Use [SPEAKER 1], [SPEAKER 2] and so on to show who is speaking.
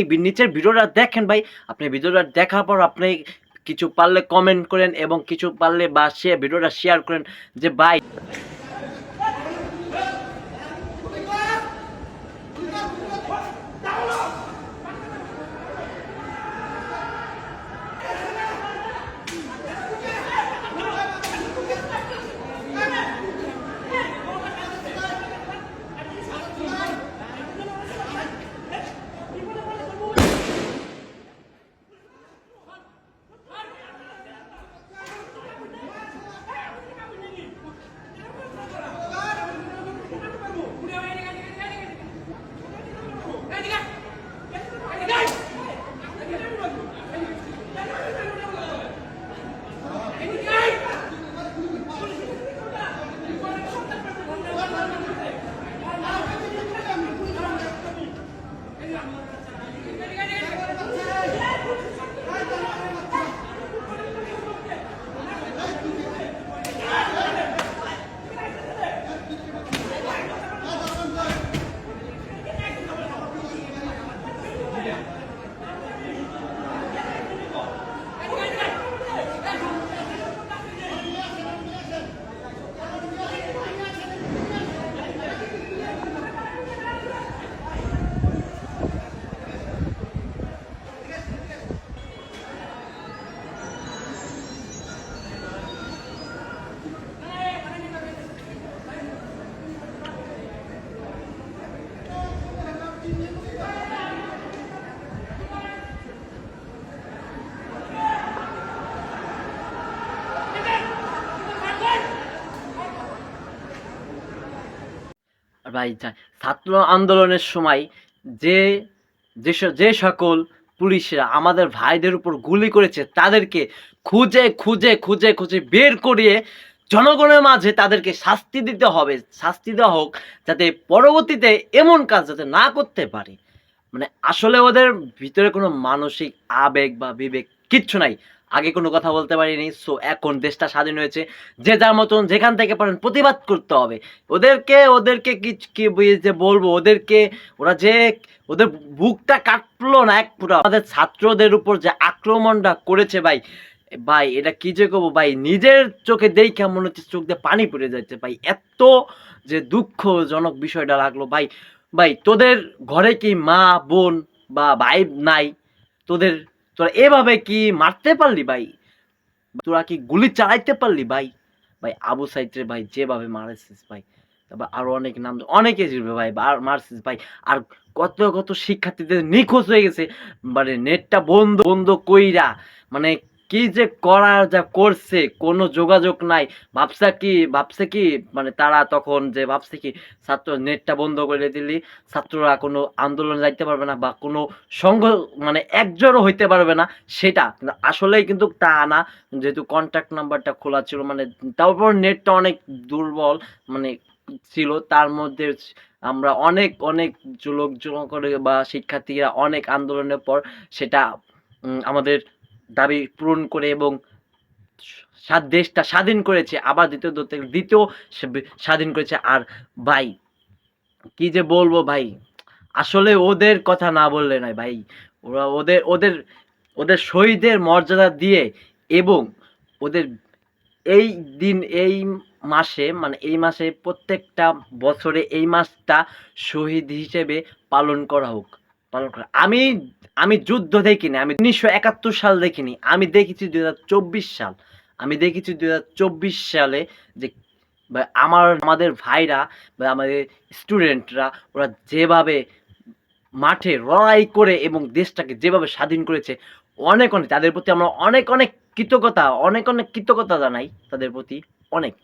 [SPEAKER 1] এই নিচের ভিডিওটা দেখেন ভাই। আপনি ভিডিওটা দেখার পর আপনি কিছু পারলে কমেন্ট করেন এবং কিছু পারলে বা সে ভিডিওটা শেয়ার করেন যে, ভাই Yeah. ভাই ছাত্র আন্দোলনের সময় যে যে সকল পুলিশরা আমাদের ভাইদের উপর গুলি করেছে, তাদেরকে খুঁজে খুঁজে খুঁজে খুঁজে বের করিয়ে জনগণের মাঝে তাদেরকে শাস্তি দিতে হবে। শাস্তি দেওয়া হোক, যাতে পরবর্তীতে এমন কাজ যাতে না করতে পারে। মানে আসলে ওদের ভিতরে কোনো মানসিক আবেগ বা বিবেক কিচ্ছু নাই। আগে কোনো কথা বলতে পারিনি সো এখন দেশটা স্বাধীন হয়েছে। যে যার মতন যেখান থেকে পারেন প্রতিবাদ করতে হবে। ওদেরকে ওদেরকে কি কি যে বলব, ওদেরকে, ওরা যে, ওদের বুকটা কাটলো না এক পুরো আমাদের ছাত্রদের উপর যে আক্রমণটা করেছে ভাই ভাই এটা কি যে করব ভাই, নিজের চোখে দেখে মনে হচ্ছে চোখ দিয়ে পানি পড়ে যাচ্ছে ভাই। এত যে দুঃখজনক বিষয়টা লাগল ভাই। ভাই, তোদের ঘরে কি মা, বোন বা ভাই নাই? তোদের তোরা এভাবে কি মারতে পারলি ভাই? তোরা কি গুলি চালাইতে পারলি ভাই? ভাই, আবু সাইদরে ভাই যেভাবে মারেছিস ভাই, তারপর আরও অনেক নাম অনেকে জিতবে ভাই মারছিস ভাই। আর কত কত শিক্ষার্থীদের নিখোঁজ হয়ে গেছে মানে নেটটা বন্ধ বন্ধ কইরা মানে কি যে করার যা করছে, কোনো যোগাযোগ নাই। ভাবছে কি ভাবছে কি মানে তারা তখন যে ভাবছে কি, ছাত্র নেটটা বন্ধ করে দিলি, ছাত্ররা কোনো আন্দোলন যাইতে পারবে না বা কোনো সংঘ মানে একজোড়ও হইতে পারবে না, সেটা। আসলেই কিন্তু তা না, যেহেতু কন্ট্যাক্ট নাম্বারটা খোলা ছিল মানে তারপর নেটটা অনেক দুর্বল মানে ছিল। তার মধ্যে আমরা অনেক অনেক লোক জমা করে বা শিক্ষার্থীরা অনেক আন্দোলনের পর সেটা আমাদের দাবি পূরণ করে এবং দেশটা স্বাধীন করেছে, আবার দ্বিতীয় দ্বিতীয় স্বাধীন করেছে। আর ভাই, কি যে বলব ভাই, আসলে ওদের কথা না বললে নয় ভাই। ওরা ওদের ওদের ওদের শহীদের মর্যাদা দিয়ে এবং ওদের এই দিন, এই মাসে মানে এই মাসে প্রত্যেকটা বছরে এই মাসটা শহীদ হিসেবে পালন করা হোক। পালন করে। আমি আমি যুদ্ধ দেখিনি, আমি উনিশশো একাত্তর সাল দেখিনি, আমি দেখেছি দুই হাজার চব্বিশ সাল। আমি দেখেছি দুই হাজার চব্বিশ সালে যে আমার, আমাদের ভাইরা বা আমাদের স্টুডেন্টরা, ওরা যেভাবে মাঠে লড়াই করে এবং দেশটাকে যেভাবে স্বাধীন করেছে, অনেক অনেক, তাদের প্রতি আমরা অনেক অনেক কৃতজ্ঞতা, অনেক অনেক কৃতজ্ঞতা জানাই, তাদের প্রতি অনেক।